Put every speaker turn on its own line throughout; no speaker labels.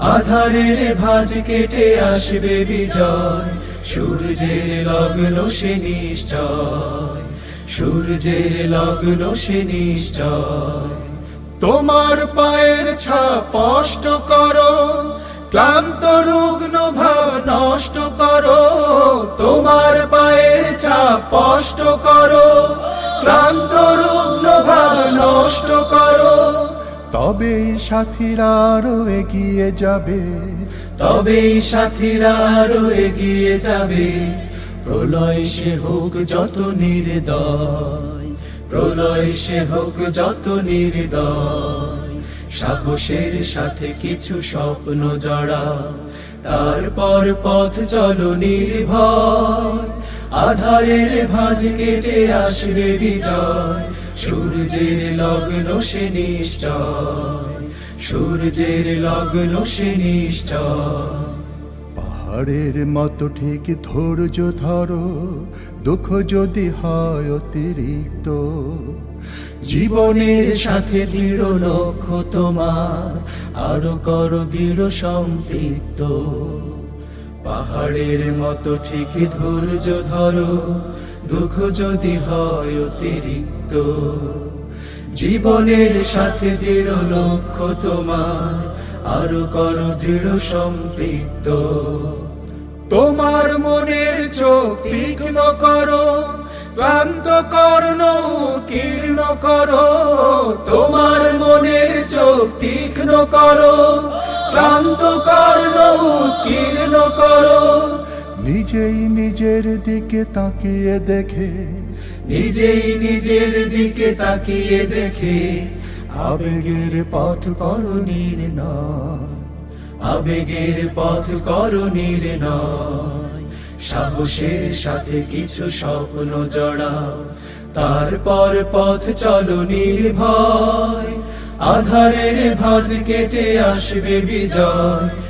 আধারের ভাজ কেটে আসবে বিজয়। সূর্যের লগ্ন সে নিশ্চয়। সূর্যের লগ্ন সে নিশ্চয়।
তোমার পায়ের ছাপ স্পষ্ট করো, ক্লান্ত রুগ্ন ভাব নষ্ট করো।
তোমার পায়ের ছাপ স্পষ্ট করো, ক্লান্ত রুগ্ন ভাব নষ্ট করো।
তবেই সাথীরা আরও এগিয়ে যাবে।
তবে সাথীরা আরও এগিয়ে যাবে। প্রলয় সে হোক যত নির্দয়, প্রলয় সে হোক যত নির্দয়। সাহসের সাথে কিছু স্বপ্ন জড়া, তারপর পথ চলো নির্ভয়। আধারের ভাঁজ কেটে আসবে বিজয় সূর্যের লগ্ন সে নিশ্চয় সূর্যের লগ্ন সে নিশ্চয়।
পাহাড়ের মতো ঠিক ধৈর্য ধরো দুঃখ যদি হয় অতিরিক্ত।
জীবনের সাথে দৃঢ় লক্ষ্য তোমার আরও করো দৃঢ় সম্পৃক্ত। পাহাড়ের মতো ঠিক ধৈর্য ধরো দুঃখ যদি হয় অতিরিক্ত, জীবনের সাথে দৃঢ় লক্ষ্য তোমার, আরও করো দৃঢ় সম্পৃক্ত।
তোমার মনের চোখ তীক্ষ্ণ করো, ক্লান্ত কর্ণ কীর্ণ করো।
তোমার মনের চোখ তীক্ষ্ণ করো, ক্লান্ত কর্ণ কীর্ণ করো।
নিজেই নিজের দিকে তাকিয়ে দেখে।
নিজেই নিজের দিকে তাকিয়ে দেখে।
আবেগের পথ করো
নির্ণয় আবেগের পথ করো নির্ণয় সাহসের সাথে কিছু স্বপ্ন জড়াও। তারপর পথ চলো নির্ভয়। আধারের ভাঁজ কেটে আসবে বিজয়।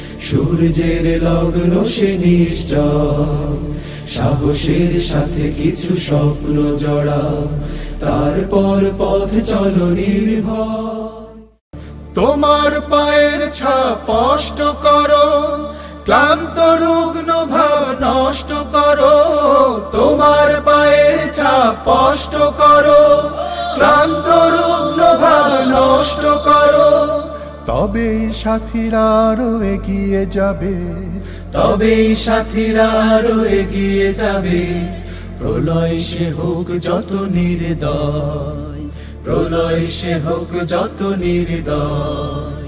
সূর্যের লগ্ন সে নিশ্চয়, সাহসের সাথে কিছু স্বপ্ন জড়া তারপর পথ চলো
তোমার পায়ের ছাপ স্পষ্ট করো, ক্লান্ত রুগ্ন ভাব নষ্ট করো,
তোমার পায়ের ছাপ স্পষ্ট করো, ক্লান্ত রুগ্ন ভাব নষ্ট করো।
তবেই সাথীরা আরও এগিয়ে যাবে।
তবে সাথীরা আরও এগিয়ে যাবে। প্রলয় সে হোক যত নির্দয়, প্রলয় সে হোক যত নির্দয়।